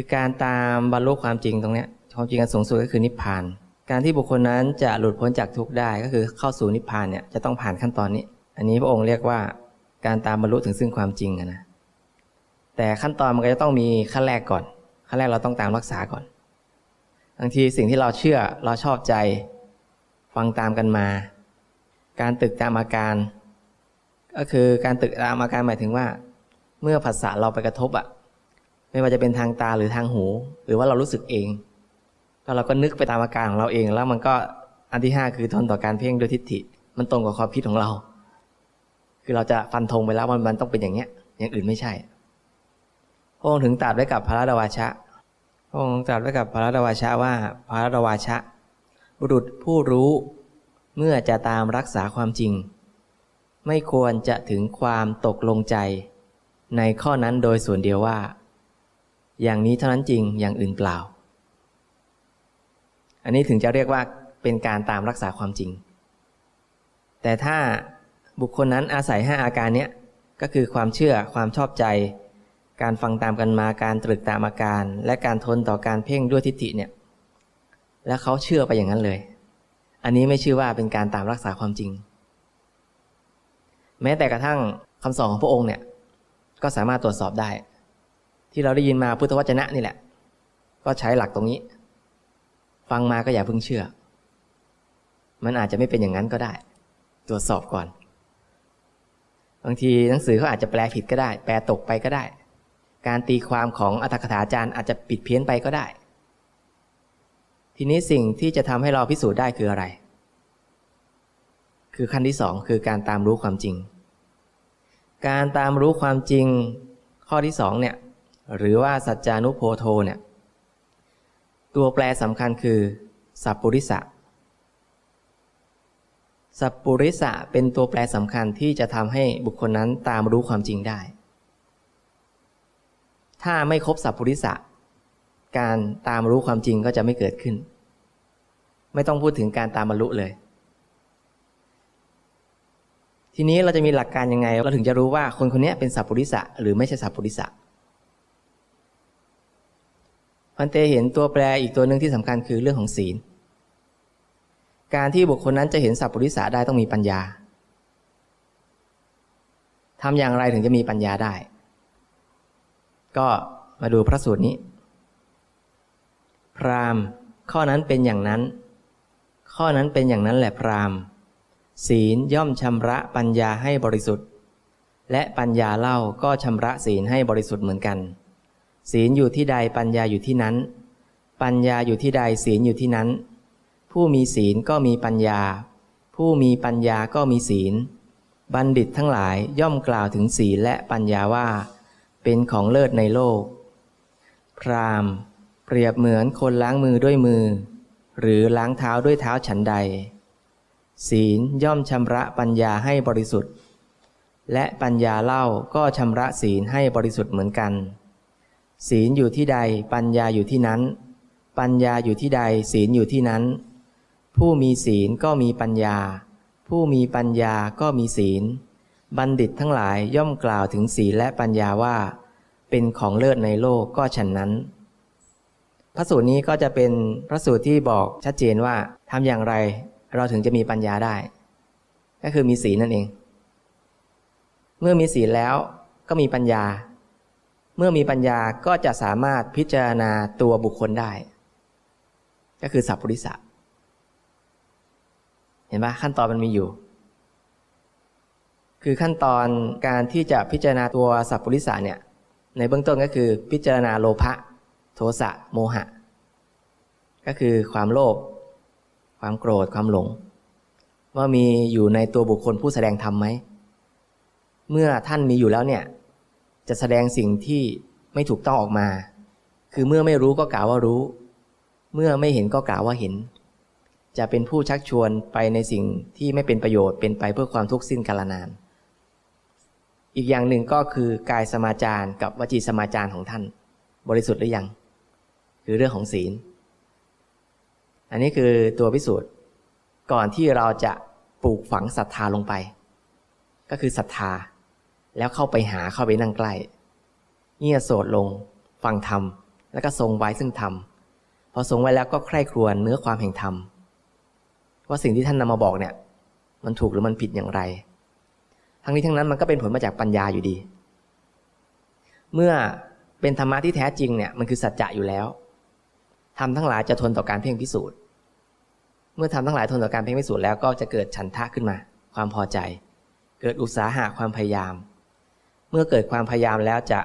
คือการตามบรรลุความจริงตรงนี้ความจริงอันสูงสุดก็คือนิพพาน การที่บุคคลนั้นจะหลุดพ้นจากทุกข์ได้ก็คือเข้าสู่นิพพานเนี่ยจะต้องผ่านขั้นตอนนี้ อันนี้พระองค์เรียกว่าการตามบรรลุถึงซึ่งความจริงนะแต่ขั้นตอนมันก็จะต้องมีขั้นแรกก่อน ขั้นแรกเราต้องตามรักษาก่อนบางทีสิ่งที่เราเชื่อเราชอบใจ ฟังตามกันมา การตึกตามอาการ ก็คือการตึกตามอาการหมายถึงว่า เมื่อผัสสะเราไปกระทบอะ ไม่ว่าจะเป็นทางตาหรือทางหู หรือว่าเรารู้สึกเองก็เราก็นึกไปตามอาการของเราเอง แล้วมันก็อันที่ห้าคือทนต่อการเพ่งด้วยทิฏฐิ มันตรงกับความคิดของเรา คือเราจะฟันธงไปแล้วมันมันต้องเป็นอย่างเนี้ย อย่างอื่นไม่ใช่พระองค์ถึงตรัสไว้กับพระราดวาชะพระองค์ตรัสไว้กับพระราดวาชะว่าพระราดวาชะ บุรุษผู้รู้เมื่อจะตามรักษาความจริง ไม่ควรจะถึงความตกลงใจ ในข้อนั้นโดยส่วนเดียวว่า อย่างนี้เท่านั้นจริงอย่างอื่นเปล่า อันนี้ถึงจะเรียกว่าเป็นการตามรักษาความจริง แต่ถ้าบุคคลนั้นอาศัยห้าอาการเนี้ยก็คือความเชื่อความชอบใจ การฟังตามกันมาการตรึกตามอาการ และการทนต่อการเพ่งด้วยทิฏฐิเนี่ยแล้วเขาเชื่อไปอย่างนั้นเลย อันนี้ไม่ชื่อว่าเป็นการตามรักษาความจริง แม้แต่กระทั่งคำสอนของพระองค์เนี่ยก็สามารถตรวจสอบได้ ที่เราได้ยินมาพุทธวจนะนี่แหละ ก็ใช้หลักตรงนี้ ฟังมาก็อย่าเพิ่งเชื่อ มันอาจจะไม่เป็นอย่างนั้นก็ได้ ตรวจสอบก่อน บางทีหนังสือเขาอาจจะแปลผิดก็ได้ แปลตกไปก็ได้ การตีความของอัตถกถาจารย์อาจจะปิดเพี้ยนไปก็ได้ ทีนี้สิ่งที่จะทำให้เราพิสูจน์ได้คืออะไร คือขั้นที่สองคือการตามรู้ความจริง การตามรู้ความจริง ข้อที่สองเนี่ย หรือว่าสัจจานุโพโทเนี่ยตัวแปรสำคัญคือ สัพปุริสะสัพปุริสะเป็นตัวแปรสำคัญที่จะทำให้บุคคลนั้นตามรู้ความจริงได้ ถ้าไม่ครบสัพปุริสะการตามรู้ความจริงก็จะไม่เกิดขึ้น ไม่ต้องพูดถึงการตามบรรลุเลย ทีนี้เราจะมีหลักการยังไง เราถึงจะรู้ว่าคนคนนี้เป็นสัพปุริสะหรือไม่ใช่สัพปุริสะ พันเตเห็นตัวแปรอีกตัวหนึ่งที่สำคัญคือเรื่องของศีล การที่บุคคลนั้นจะเห็นสัพพุริสาได้ต้องมีปัญญาทำอย่างไรถึงจะมีปัญญาได้ ก็มาดูพระสูตรนี้ พรามข้อนั้นเป็นอย่างนั้น ข้อนั้นเป็นอย่างนั้นแหละพรามศีลย่อมชำระปัญญาให้บริสุทธิ์ และปัญญาเล่าก็ชำระศีลให้บริสุทธิ์เหมือนกัน ศีลอยู่ที่ใดปัญญาอยู่ที่นั้น ปัญญาอยู่ที่ใดศีลอยู่ที่นั้น ผู้มีศีลก็มีปัญญา ผู้มีปัญญาก็มีศีล บัณฑิตทั้งหลายย่อมกล่าวถึงศีลและปัญญาว่า เป็นของเลิศในโลก พรามเปรียบเหมือนคนล้างมือด้วยมือ หรือล้างเท้าด้วยเท้าฉันใด ศีลย่อมชำระปัญญาให้บริสุทธิ์ และปัญญาเล่าก็ชำระศีลให้บริสุทธิ์เหมือนกัน ศีลอยู่ที่ใดปัญญาอยู่ที่นั้น ปัญญาอยู่ที่ใดศีลอยู่ที่นั้น ผู้มีศีลก็มีปัญญา ผู้มีปัญญาก็มีศีล บัณฑิตทั้งหลายย่อมกล่าวถึงศีลและปัญญาว่า เป็นของเลิศในโลกก็ฉันนั้น พระสูตรนี้ก็จะเป็นพระสูตรที่บอกชัดเจนว่าทำอย่างไรเราถึงจะมีปัญญาได้ ก็คือมีศีลนั่นเอง เมื่อมีศีลแล้วก็มีปัญญา เมื่อมีปัญญาก็จะสามารถพิจารณาตัวบุคคลได้ ก็คือสัพพุริสะเห็นปะขั้นตอนมันมีอยู่ คือขั้นตอนการที่จะพิจารณาตัวสัพพุริสะเนี่ยในเบื้องต้นก็คือพิจารณาโลภะโทสะโมหะ ก็คือความโลภความโกรธความหลง ว่ามีอยู่ในตัวบุคคลผู้แสดงธรรมไหมเมื่อท่านมีอยู่แล้วเนี่ย จะแสดงสิ่งที่ไม่ถูกต้องออกมา คือเมื่อไม่รู้ก็กล่าวว่ารู้ เมื่อไม่เห็นก็กล่าวว่าเห็น จะเป็นผู้ชักชวนไปในสิ่งที่ไม่เป็นประโยชน์เป็นไปเพื่อความทุกข์สิ้นกาลนาน อีกอย่างหนึ่งก็คือกายสมาจารกับวจีสมาจารของท่าน บริสุทธิ์หรือยัง คือเรื่องของศีล อันนี้คือตัวพิสูจน์ก่อนที่เราจะปลูกฝังศรัทธาลงไป ก็คือศรัทธา แล้วเข้าไปหาเข้าไปนั่งใกล้เงียโสดลง ฟังธรรม แล้วก็ทรงไว้ซึ่งธรรมพอทรงไว้แล้วก็ใคร่ครวญเนื้อความแห่งธรรมว่าสิ่งที่ท่านนำมาบอกเนี่ย มันถูกหรือมันผิดอย่างไร ทั้งนี้ทั้งนั้นมันก็เป็นผลมาจากปัญญาอยู่ดี เมื่อเป็นธรรมะที่แท้จริงเนี่ยมันคือสัจจะอยู่แล้วทำทั้งหลายจะทนต่อการเพ่งพิสูจน์ เมื่อทำทั้งหลายทนต่อการเพ่งพิสูจน์แล้วก็จะเกิดฉันทะขึ้นมา ความพอใจ เกิดอุตสาหะความพยายาม เมื่อเกิดความพยายามแล้วจะ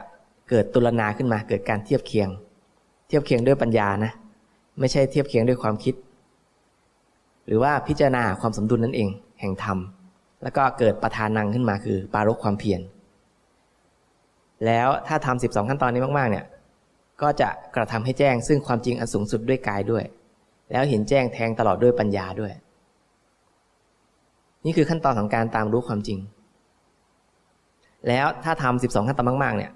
เกิดตุลนาขึ้นมา เกิดการเทียบเคียง เทียบเคียงด้วยปัญญานะ ไม่ใช่เทียบเคียงด้วยความคิด หรือว่าพิจารณาความสมดุลนั่นเอง แห่งธรรม แล้วก็เกิดประธานังขึ้นมาคือ ปารกความเพียร แล้วถ้าทำสิบสองขั้นตอนนี้มากๆ เนี่ย ก็จะกระทำให้แจ้ง ซึ่งความจริงอันสูงสุดด้วยกายด้วย แล้วเห็นแจ้งแทงตลอดด้วยปัญญาด้วย นี่คือขั้นตอนของการตามรู้ความจริง แล้วถ้าทำสิบสองขั้นตอนมากๆ เนี่ย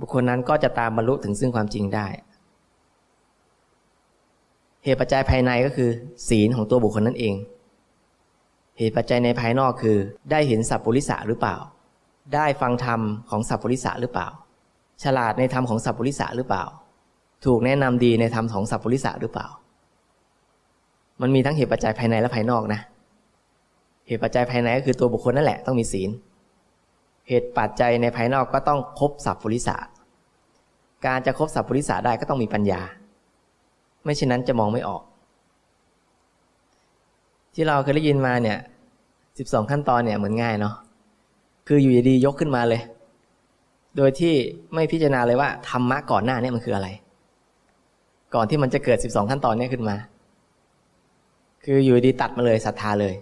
บุคคลนั้นก็จะตามบรรลุถึงซึ่งความจริงได้ เหตุปัจจัยภายในก็คือ ศีลของตัวบุคคลนั่นเอง เหตุปัจจัยในภายนอกคือ ได้เห็นสัพพุริสะหรือเปล่า ได้ฟังธรรมของสัพพุริสะหรือเปล่า ฉลาดในธรรมของสัพพุริสะหรือเปล่า ถูกแนะนำดีในธรรมของสัพพุริสะหรือเปล่า มันมีทั้งเหตุปัจจัยภายในและภายนอกนะ เหตุปัจจัยภายในก็คือตัวบุคคลนั่นแหละต้องมีศีล เหตุปัจจัยในภายนอกก็ต้องครบสัพพุริสะการจะครบสัพพุริสะได้ก็ต้องมีปัญญา ไม่เช่นนั้นจะมองไม่ออก ที่เราเคยได้ยินมาเนี่ยสิบสองขั้นตอนเนี่ยเหมือนง่ายเนาะคืออยู่ดีๆยกขึ้นมาเลย โดยที่ไม่พิจารณาเลยว่าธรรมะก่อนหน้าเนี่ยมันคืออะไร ก่อนที่มันจะเกิดสิบสองขั้นตอนเนี่ยขึ้นมา คืออยู่ดีตัดมาเลยศรัทธาเลย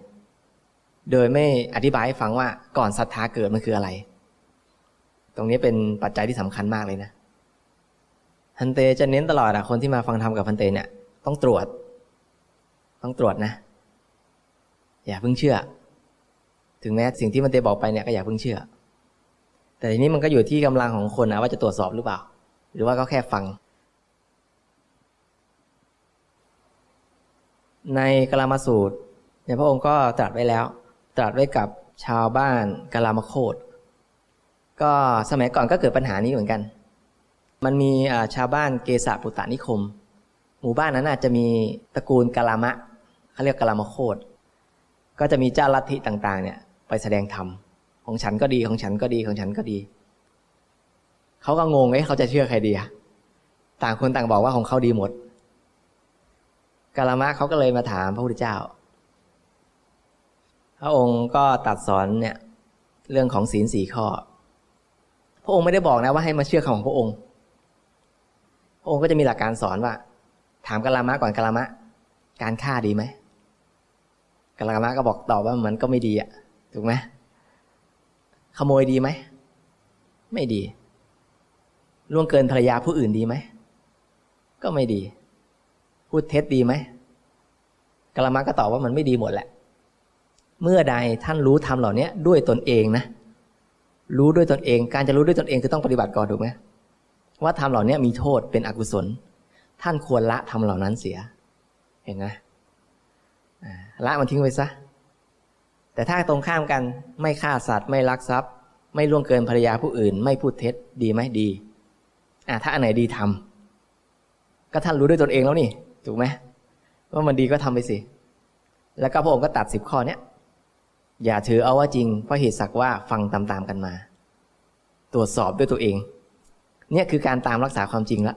โดยไม่อธิบายให้ฟังว่าก่อนศรัทธาเกิดมันคืออะไร ตรงนี้เป็นปัจจัยที่สำคัญมากเลยนะพันเตจะเน้นตลอดอะคนที่มาฟังธรรมกับพันเตเนี่ยต้องตรวจ ต้องตรวจนะ อย่าเพิ่งเชื่อ ถึงแม้สิ่งที่มันเตบอกไปเนี่ยก็อย่าเพิ่งเชื่อ แต่ทีนี้มันก็อยู่ที่กำลังของคนนะว่าจะตรวจสอบหรือเปล่า หรือว่าก็แค่ฟัง ในกลามาสูตรเนี่ยพระองค์ก็ตรัสไว้แล้ว ตรัสไว้กับชาวบ้านกลามโคตก็สมัยก่อนก็เกิดปัญหานี้เหมือนกัน มันมีชาวบ้านเกษาปุตตานิคม หมู่บ้านนั้นอาจจะมีตระกูลกลามะเขาเรียกกลามโคตก็จะมีเจ้าลัทธิต่างๆ เนี่ย ไปแสดงธรรมของฉันก็ดีของฉันก็ดีของฉันก็ดี เขาก็งงไอ้เขาจะเชื่อใครดีอะต่างคนต่างบอกว่าของเขาดีหมดกาลามะเขาก็เลยมาถามพระพุทธเจ้า พระองค์ก็ตัดสอนเนี่ยเรื่องของศีลสี่ข้อ พระองค์ไม่ได้บอกนะว่าให้มาเชื่อคำของพระองค์ พระองค์ก็จะมีหลักการสอนว่า ถามกาลามะก่อนกาลามะ การฆ่าดีไหมกาลามะก็บอกตอบว่ามันก็ไม่ดีอะถูกไหมขโมยดีไหมไม่ดีล่วงเกินภรรยาผู้อื่นดีไหมก็ไม่ดี พูดเท็จดีไหมกาลมาก็ตอบว่ามันไม่ดีหมดแหละ เมื่อใดท่านรู้ทำเหล่านี้ด้วยตนเองนะ รู้ด้วยตนเอง การจะรู้ด้วยตนเองคือต้องปฏิบัติก่อนถูกไหมว่าทำเหล่านี้มีโทษเป็นอกุศล ท่านควรละทำเหล่านั้นเสีย เห็นไหมละมันทิ้งไปซะ แต่ถ้าตรงข้ามกันไม่ฆ่าสัตว์ไม่ลักทรัพย์ ไม่ล่วงเกินภรรยาผู้อื่น ไม่พูดเท็จดีไหมดีอ่าถ้าอันไหนดีทำก็ท่านรู้ด้วยตนเองแล้วนี่ ถูกไหมว่ามันดีก็ทำไปสิ แล้วก็พระองค์ก็ตัดสิบข้อเนี้ย อย่าถือเอาว่าจริง เพราะเหตุสักว่าฟังตามๆกันมา ตรวจสอบด้วยตัวเอง เนี่ยคือการตามรักษาความจริงละ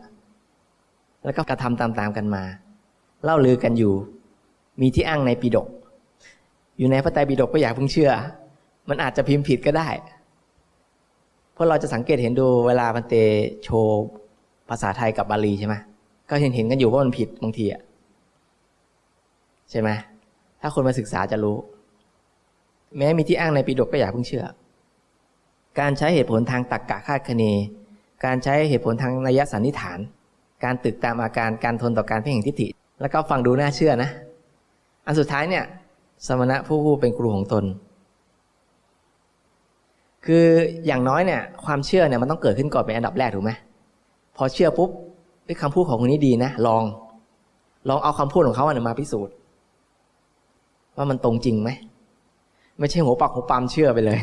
แล้วก็กระทำตามๆกันมา เล่าลือกันอยู่ มีที่อ้างในปีดก อยู่ในพระไตรปิฎกก็อยากเพิ่งเชื่อ มันอาจจะพิมพ์ผิดก็ได้ เพราะเราจะสังเกตเห็นดูเวลาพันเตโชว์ภาษาไทยกับบาลีใช่ไหมก็เห็นเห็นกันอยู่ว่ามันผิดบางทีอะใช่ไหมถ้าคนมาศึกษาจะรู้ แม้มีที่อ้างในปีดกก็อย่าเพิ่งเชื่อ การใช้เหตุผลทางตรรกกะคาดคะเน การใช้เหตุผลทางนัยสันนิษฐาน การตึกตามอาการการทนต่อการเพ่งทิฏฐิ แล้วก็ฟังดูน่าเชื่อนะ อันสุดท้ายเนี่ย สมณะผู้ผู้เป็นครูของตน คืออย่างน้อยเนี่ย ความเชื่อเนี่ยมันต้องเกิดขึ้นก่อนเป็นอันดับแรกถูกไหมพอเชื่อปุ๊บคำพูดของคนนี้ดีนะ ลอง ลองเอาคำพูดของเขาเนี่ยมาพิสูจน์ ว่ามันตรงจริงไหม ไม่ใช่หัวปักหัวปั๊มเชื่อไปเลย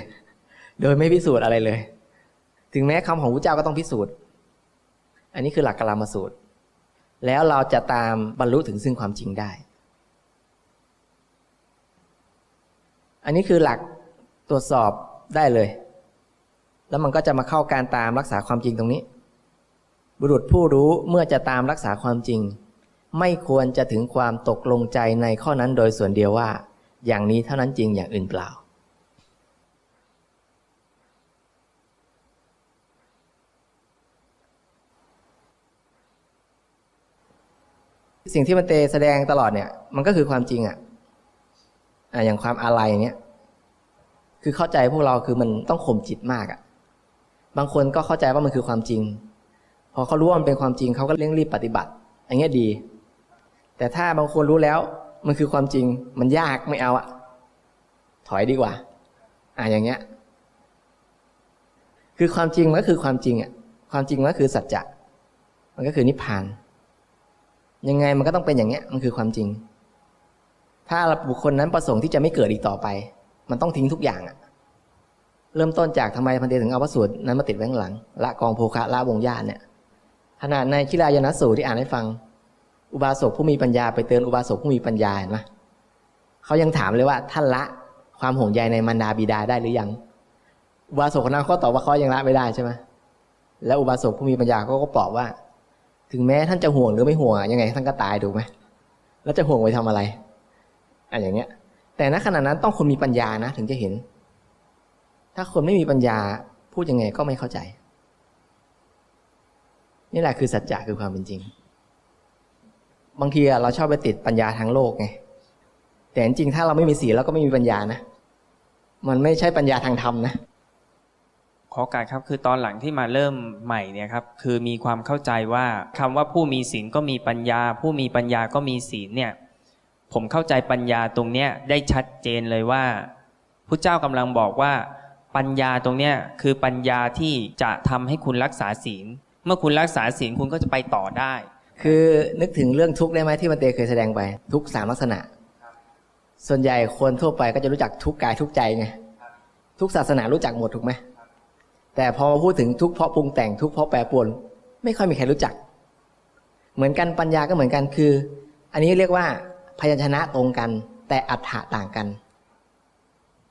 โดยไม่พิสูจน์อะไรเลย ถึงแม้คำของพระเจ้าก็ต้องพิสูจน์ อันนี้คือหลักกลามาสูตร แล้วเราจะตามบรรลุถึงซึ่งความจริงได้ อันนี้คือหลักตรวจสอบได้เลย แล้วมันก็จะมาเข้าการตามรักษาความจริงตรงนี้ บุรุษผู้รู้เมื่อจะตามรักษาความจริง ไม่ควรจะถึงความตกลงใจในข้อนั้นโดยส่วนเดียวว่า อย่างนี้เท่านั้นจริงอย่างอื่นเปล่า สิ่งที่มันเตแสดงตลอดเนี่ย มันก็คือความจริงอะอะอย่างความอะไรอย่างเงี้ยคือเข้าใจพวกเราคือมันต้องข่มจิตมากอะบางคนก็เข้าใจว่ามันคือความจริง พอเขารู้ว่ามันเป็นความจริงเขาก็เร่งรีบปฏิบัติ อันเงี้ยดี แต่ถ้าบางคนรู้แล้ว มันคือความจริง มันยากไม่เอาอะถอยดีกว่า อะอย่างเงี้ย คือความจริงมันก็คือความจริงอะความจริงมันก็คือสัจจะ มันก็คือนิพพาน ยังไงมันก็ต้องเป็นอย่างเงี้ย มันคือความจริง ถ้าบุคคลนั้นประสงค์ที่จะไม่เกิดอีกต่อไป มันต้องทิ้งทุกอย่างอะเริ่มต้นจากทำไมพันเตถึงเอาพระสูตรนั้นมาติดไว้ข้างหลัง ละกองโภคะละวงญาติเนี่ย ขนาดในคิรายนสูตรที่อ่านให้ฟัง อุบาสกผู้มีปัญญาไปเตือนอุบาสกผู้มีปัญญาเห็นไหมเขายังถามเลยว่าท่านละความห่วงใยในมารดาบิดาได้หรือยัง อุบาสกคนนั้นเขาตอบว่าเขายังละไม่ได้ใช่ไหมแล้วอุบาสกผู้มีปัญญาเขาก็ตอบว่า ถึงแม้ท่านจะห่วงหรือไม่ห่วงอะยังไงท่านก็ตายถูกไหมแล้วจะห่วงไว้ทำอะไรอะอย่างเงี้ย แต่ณขณะนั้นต้องคนมีปัญญานะถึงจะเห็น ถ้าคนไม่มีปัญญาพูดยังไงก็ไม่เข้าใจ นี่แหละคือสัจจะคือความเป็นจริง บางทีเราชอบไปติดปัญญาทางโลกไงแต่จริงๆถ้าเราไม่มีศีลเราก็ไม่มีปัญญานะ มันไม่ใช่ปัญญาทางธรรมนะขอโอการครับคือตอนหลังที่มาเริ่มใหม่เนี่ยครับคือมีความเข้าใจว่าคำว่าผู้มีศีลก็มีปัญญา ผู้มีปัญญาก็มีศีลเนี่ยผมเข้าใจปัญญาตรงเนี้ยได้ชัดเจนเลยว่าพระเจ้ากำลังบอกว่า ปัญญาตรงเนี้ยคือปัญญาที่จะทำให้คุณรักษาศีล เมื่อคุณรักษาศีลคุณก็จะไปต่อได้ คือนึกถึงเรื่องทุกข์ได้ไหมที่มันเตเคยแสดงไป ทุกข์สามลักษณะ ส่วนใหญ่คนทั่วไปก็จะรู้จักทุกข์กายทุกข์ใจไงทุกศาสนารู้จักหมดถูกไหมแต่พอมาพูดถึงทุกข์เพราะปรุงแต่งทุกข์เพราะแปรปรวนไม่ค่อยมีใครรู้จัก เหมือนกันปัญญาก็เหมือนกันคือ อันนี้เรียกว่าพยัญชนะตรงกัน แต่อัฏฐะต่างกัน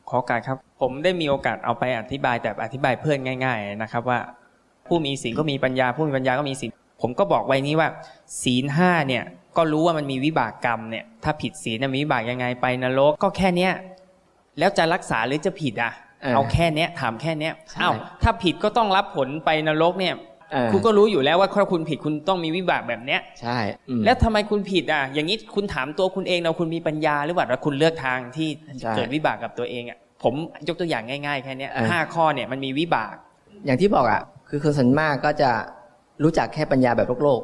ขอโอการครับ ผมได้มีโอกาสเอาไปอธิบายแต่อธิบายเพื่อนง่าย ๆ นะครับ ว่าผู้มีศีลก็มีปัญญา ผู้มีปัญญาก็มีศีล ผมก็บอกไว้นี้ว่า ศีลห้าเนี่ยก็รู้ว่ามันมีวิบากกรรมเนี่ยถ้าผิดศีลเนี่ยมีวิบากยังไงไปนรกก็แค่เนี้ยแล้วจะรักษาหรือจะผิดอะ เออเอาแค่เนี้ยถามแค่เนี้ยใช่อ้าวถ้าผิดก็ต้องรับผลไปนรกเนี่ยเออคุณก็รู้อยู่แล้วว่าถ้าคุณผิดคุณต้องมีวิบากแบบเนี้ยใช่อืมแล้วทำไมคุณผิดอะ อย่างนี้คุณถามตัวคุณเองเราคุณมีปัญญาหรือเปล่าแล้วคุณเลือกทางที่ใช่เกิดวิบากกับตัวเองอะผมยกตัวอย่างง่ายๆแค่เนี้ยเออห้าข้อเนี่ยมันมีวิบาก อย่างที่บอกอะคือคนส่วนมากก็จะ รู้จักแค่ปัญญาแบบโลกโลก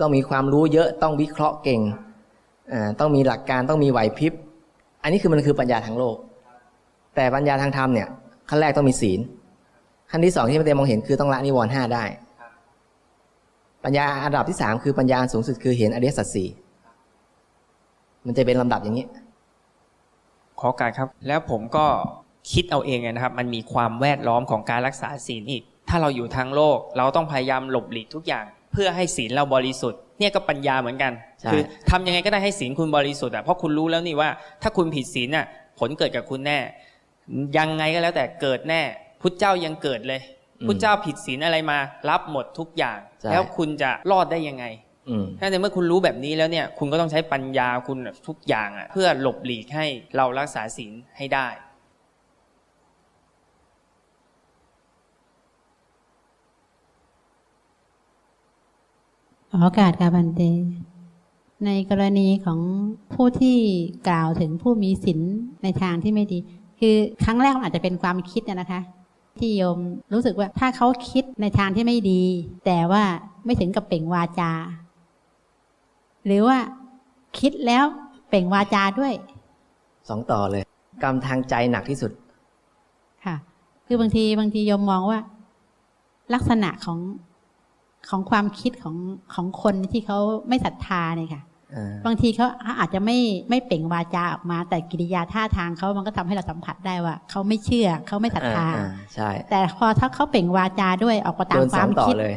ต้องมีความรู้เยอะต้องวิเคราะห์เก่งต้องมีหลักการต้องมีไหวพริบ อันนี้คือมันคือปัญญาทางโลก แต่ปัญญาทางธรรมเนี่ยขั้นแรกต้องมีศีล ขั้นที่สองที่พระเตมองเห็นคือต้องละนิวรณ์ห้าได้ ปัญญาอันดับที่สามคือปัญญาสูงสุดคือเห็นอริยสัจสี่มันจะเป็นลำดับอย่างนี้ ขอการครับ แล้วผมก็คิดเอาเองนะครับ มันมีความแวดล้อมของการรักษาศีลอีก ถ้าเราอยู่ทางโลก เราต้องพยายามหลบหลีกทุกอย่าง เพื่อให้ศีลเราบริสุทธิ์เนี่ยก็ปัญญาเหมือนกันใช่คือทำยังไงก็ได้ให้ศีลคุณบริสุทธิ์อะเพราะคุณรู้แล้วนี่ว่า ถ้าคุณผิดศีลน่ะผลเกิดกับคุณแน่ ยังไงก็แล้วแต่เกิดแน่พุทธเจ้ายังเกิดเลยอืมพุทธเจ้าผิดศีลอะไรมา รับหมดทุกอย่างใช่แล้วคุณจะรอดได้ยังไงอืมถ้าในเมื่อคุณรู้แบบนี้แล้วเนี่ย คุณก็ต้องใช้ปัญญาคุณทุกอย่างอะเพื่อหลบหลีกให้เรารักษาศีลให้ได้ ขอโอกาสค่ะบันเต ในกรณีของผู้ที่กล่าวถึงผู้มีศีลในทางที่ไม่ดี คือครั้งแรกมันอาจจะเป็นความคิดนะนะคะ ที่โยมรู้สึกว่าถ้าเขาคิดในทางที่ไม่ดี แต่ว่าไม่ถึงกับเปล่งวาจา หรือว่าคิดแล้วเปล่งวาจาด้วยสองต่อเลย กรรมทางใจหนักที่สุด ค่ะ คือบางทีบางทีโยมมองว่า ลักษณะของ ของความคิดของของคนที่เขาไม่ศรัทธาเนี่ยค่ะอ่าบางทีเขาอาจจะไม่ไม่เปล่งวาจาออกมา แต่กิริยาท่าทางเขามันก็ทำให้เราสัมผัสได้ว่าเขาไม่เชื่อเขาไม่ศรัทธาอ่าอ่าใช่ แต่พอถ้าเขาเปล่งวาจาด้วยออกมาโดตามนคสอวามงต่อคิดเลย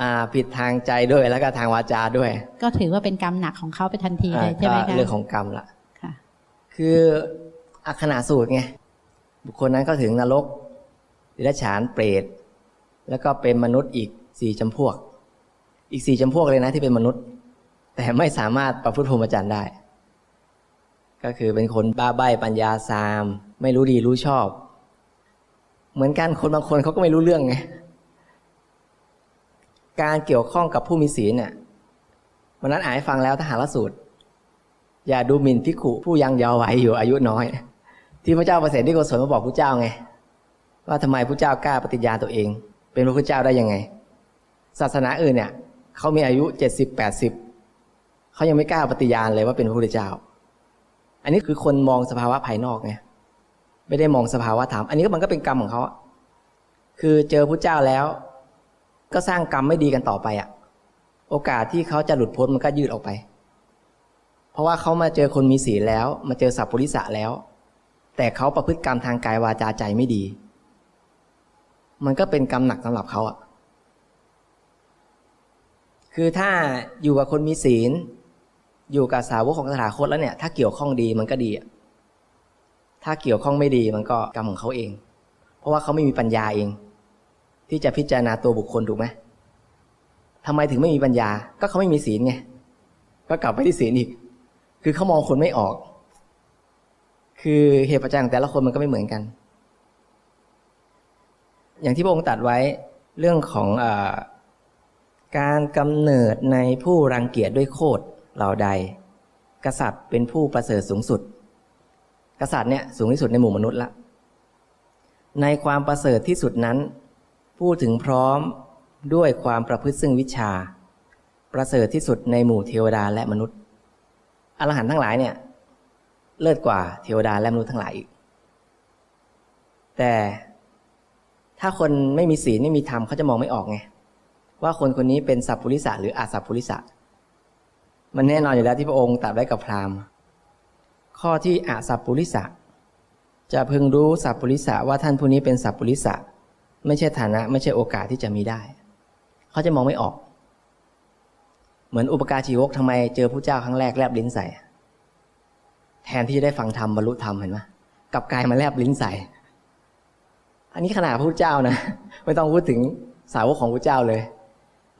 อ่า ผิดทางใจด้วยแล้วก็ทางวาจาด้วย ก็ถือว่าเป็นกรรมหนักของเขาไปทันทีเลอ่ายใช่ไหมก็คะเรื่องของกรรมละค่ะ คืออักขณาสูตรไงบุคคลนั้นก็ถึงนรกดิรัจฉานเปรตแล้วก็เป็นมนุษย์อีก สี่จำพวก อีกสี่จำพวกเลยนะที่เป็นมนุษย์ แต่ไม่สามารถประพฤติพรหมจรรย์ได้ ก็คือเป็นคนบ้าใบ้ปัญญาซาม ไม่รู้ดีรู้ชอบ เหมือนกันคนบางคนเขาก็ไม่รู้เรื่องไงการเกี่ยวข้องกับผู้มีศีลเนี่ยวันนั้นอ่านให้ฟังแล้วทหารสูตร อย่าดูหมิ่นพิขุผู้ยังเยาว์วัยอยู่อายุน้อย ที่พระเจ้าประเสริฐที่โกศลมาบอกพระเจ้าไง ว่าทำไมพระเจ้ากล้าปฏิญาณตัวเอง เป็นพระพุทธเจ้าได้ยังไง ศาสนาอื่นเนี่ยเขามีอายุเจ็ดสิบแปดสิบเขายังไม่กล้าปฏิญาณเลยว่าเป็นพระพุทธเจ้า อันนี้คือคนมองสภาวะภายนอกไงไม่ได้มองสภาวะธรรมอันนี้ก็มันก็เป็นกรรมของเขาคือเจอพระเจ้าแล้ว ก็สร้างกรรมไม่ดีกันต่อไปอะโอกาสที่เขาจะหลุดพ้นมันก็ยืดออกไป เพราะว่าเขามาเจอคนมีศีลแล้ว มาเจอสัพพุริสะแล้ว แต่เขาประพฤติกรรมทางกายวาจาใจไม่ดี มันก็เป็นกรรมหนักสำหรับเขาอะ คือถ้าอยู่กับคนมีศีล อยู่กับสาวกของตถาคตแล้วเนี่ย ถ้าเกี่ยวข้องดีมันก็ดีอะถ้าเกี่ยวข้องไม่ดีมันก็กรรมของเขาเอง เพราะว่าเขาไม่มีปัญญาเอง ที่จะพิจารณาตัวบุคคลถูกไหมทำไมถึงไม่มีปัญญา ก็เขาไม่มีศีลไง ก็กลับไปที่ศีลอีก คือเขามองคนไม่ออก คือเหตุปัจจัยของแต่ละคนมันก็ไม่เหมือนกัน อย่างที่พระองค์ตัดไว้เรื่องของอ การกำเนิดในผู้รังเกียจด้วยโคดเหล่าใด กษัตริย์เป็นผู้ประเสริฐสูงสุด กษัตริย์เนี่ยสูงที่สุดในหมู่มนุษย์ละ ในความประเสริฐที่สุดนั้น พูดถึงพร้อมด้วยความประพฤติซึ่งวิชา ประเสริฐที่สุดในหมู่เทวดาและมนุษย์ อรหันต์ทั้งหลายเนี่ยเลิศกว่าเทวดาและมนุษย์ทั้งหลายอีก แต่ถ้าคนไม่มีศีลไม่มีธรรมเขาจะมองไม่ออกไง ว่าคนคนนี้เป็นสัพพุริสะหรืออาสัพพุริสะ มันแน่นอนอยู่แล้วที่พระองค์ตรัสไว้กับพราหมณ์ ข้อที่อาสัพพุริสะ จะพึงรู้สัพพุริสะว่าท่านผู้นี้เป็นสัพพุริสะ ไม่ใช่ฐานะไม่ใช่โอกาสที่จะมีได้ เขาจะมองไม่ออก เหมือนอุปการชีวกทำไมเจอผู้เจ้าครั้งแรกแลบลิ้นใส่ แทนที่จะได้ฟังธรรมบรรลุธรรมเห็นไหมกลับกลายมาแลบลิ้นใส่ อันนี้ขนาดพระพุทธเจ้านะ ไม่ต้องพูดถึงสาวกของพระเจ้าเลย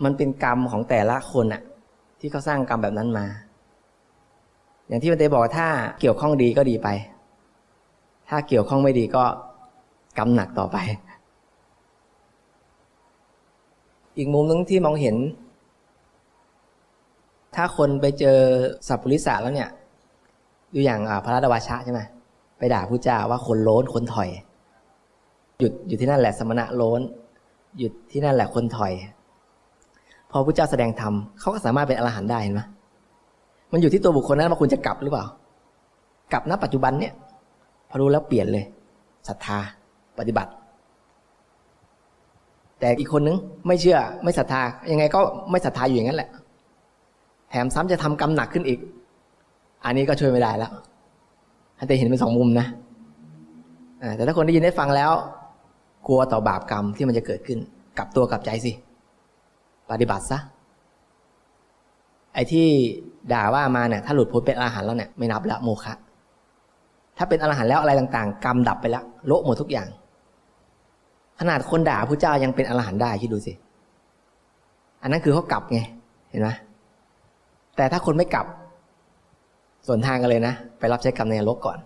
มันเป็นกรรมของแต่ละคนอะที่เขาสร้างกรรมแบบนั้นมา อย่างที่มันเตบอกถ้าเกี่ยวข้องดีก็ดีไป ถ้าเกี่ยวข้องไม่ดีก็กรรมหนักต่อไป อีกมุมนึงที่มองเห็น ถ้าคนไปเจอสัพพุริสะแล้วเนี่ยดูอย่างพระราชวชะใช่ไหมไปด่าผู้เจ้าว่าคนโล้นคนถอย หยุดอยู่ที่นั่นแหละสมณะโล้น หยุดที่นั่นแหละคนถอย พอผู้เจ้าแสดงธรรมเขาก็สามารถเป็นอรหันต์ได้เห็นไหมมันอยู่ที่ตัวบุคคลนั้นว่าคุณจะกลับหรือเปล่า กลับณปัจจุบันเนี่ยพอรู้แล้วเปลี่ยนเลยศรัทธาปฏิบัติ แต่อีกคนนึงไม่เชื่อไม่ศรัทธายังไงก็ไม่ศรัทธาอยู่อย่างนั้นแหละแถมซ้ำจะทำกรรมหนักขึ้นอีก อันนี้ก็ช่วยไม่ได้แล้วให้แต่เห็นเป็นสองมุมนะแต่ถ้าคนได้ยินได้ฟังแล้ว กลัวต่อบาปกรรมที่มันจะเกิดขึ้น กลับตัวกลับใจสิ ปฏิบัติซะไอ้ที่ด่าว่ามาเนี่ยถ้าหลุดพ้นเป็นอรหันต์แล้วเนี่ยไม่นับละโมฆะถ้าเป็นอรหันต์แล้วอะไรต่างๆ กรรมดับไปแล้วโละหมดทุกอย่าง ขนาดคนด่าพระเจ้ายังเป็นอรหันต์ได้คิดดูสิอันนั้นคือเขากลับไงเห็นไหมแต่ถ้าคนไม่กลับ ส่วนทางกันเลยนะ ไปรับใช้กรรมในนรกก่อน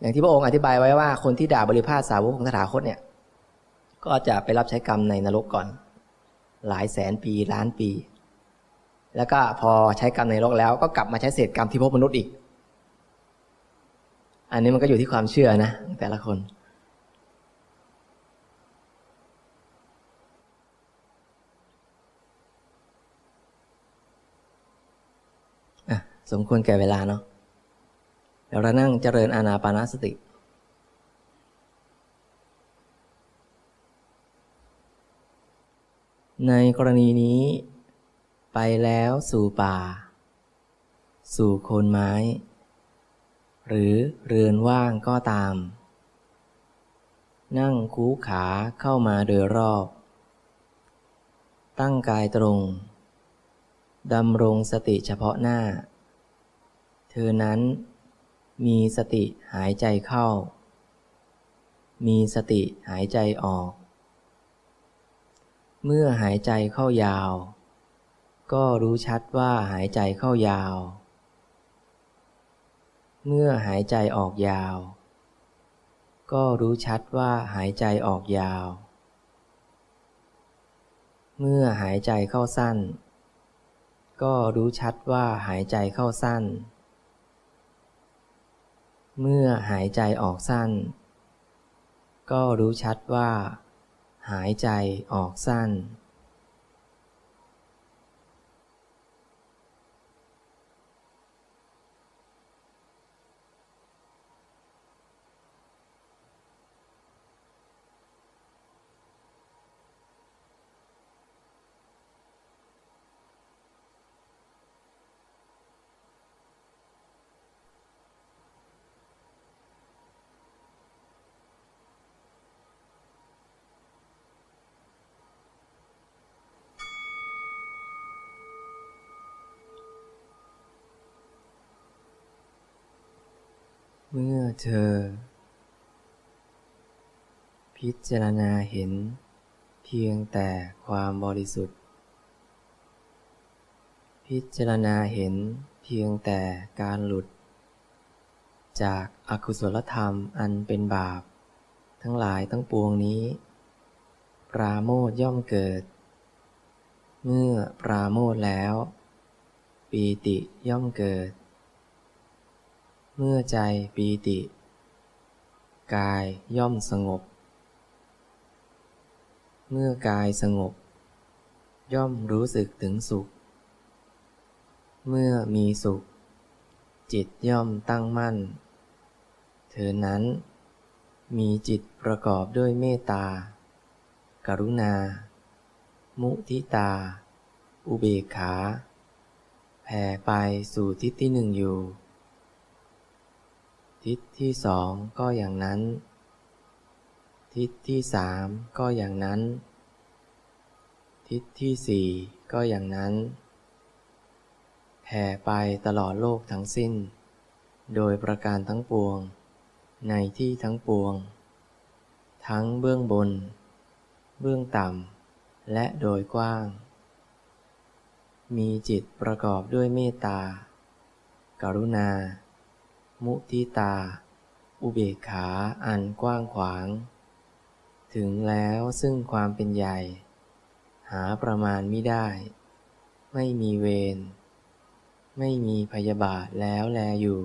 อย่างที่พระองค์อธิบายไว้ว่าคนที่ด่าบริพาทสาวกของตถาคตเนี่ย ก็จะไปรับใช้กรรมในนรกก่อน หลายแสนปีล้านปี แล้วก็พอใช้กรรมในนรกแล้วก็กลับมาใช้เศษกรรมที่พบมนุษย์อีก อันนี้มันก็อยู่ที่ความเชื่อนะ แต่ละคนสมควรแก่เวลาเนาะเดี๋ยวเรานั่งเจริญอานาปานาสติ ในกรณีนี้ ไปแล้วสู่ป่า สู่โคนไม้ หรือเรือนว่างก็ตาม นั่งคูขาเข้ามาโดยรอบ ตั้งกายตรงดำรงสติเฉพาะหน้า เธอนั้นมีสติหายใจเข้า มีสติหายใจออก เมื่อหายใจเข้ายาว ก็รู้ชัดว่าหายใจเข้ายาว เมื่อหายใจออกยาว ก็รู้ชัดว่าหายใจออกยาว เมื่อหายใจเข้าสั้น ก็รู้ชัดว่าหายใจเข้าสั้น เมื่อหายใจออกสั้น ก็รู้ชัดว่า หายใจออกสั้น มื่อเธอ พิจารณาเห็นเพียงแต่ความบริสุทธิ์ พิจารณาเห็นเพียงแต่การหลุด จากอากุศลธรรมอันเป็นบาป ทั้งหลายทั้งปวงนี้ ปราโมทย่อมเกิด เมื่อปราโมทแล้ว ปีติย่อมเกิด เมื่อใจปีติ กายย่อมสงบ เมื่อกายสงบ ย่อมรู้สึกถึงสุข เมื่อมีสุข จิตย่อมตั้งมั่น เธอนั้น มีจิตประกอบด้วยเมตตา กรุณา มุทิตา อุเบกขา แผ่ไปสู่ทิศที่หนึ่งอยู่ ทิศที่สองก็อย่างนั้น ทิศที่สามก็อย่างนั้น ทิศที่สี่ก็อย่างนั้นแผ่ไปตลอดโลกทั้งสิ้น โดยประการทั้งปวง ในที่ทั้งปวง ทั้งเบื้องบน เบื้องต่ำ และโดยกว้าง มีจิตประกอบด้วยเมตตา กรุณา มุทิตา อุเบกขาอันกว้างขวาง ถึงแล้วซึ่งความเป็นใหญ่ หาประมาณไม่ได้ ไม่มีเวร ไม่มีพยาบาทแล้วแลอยู่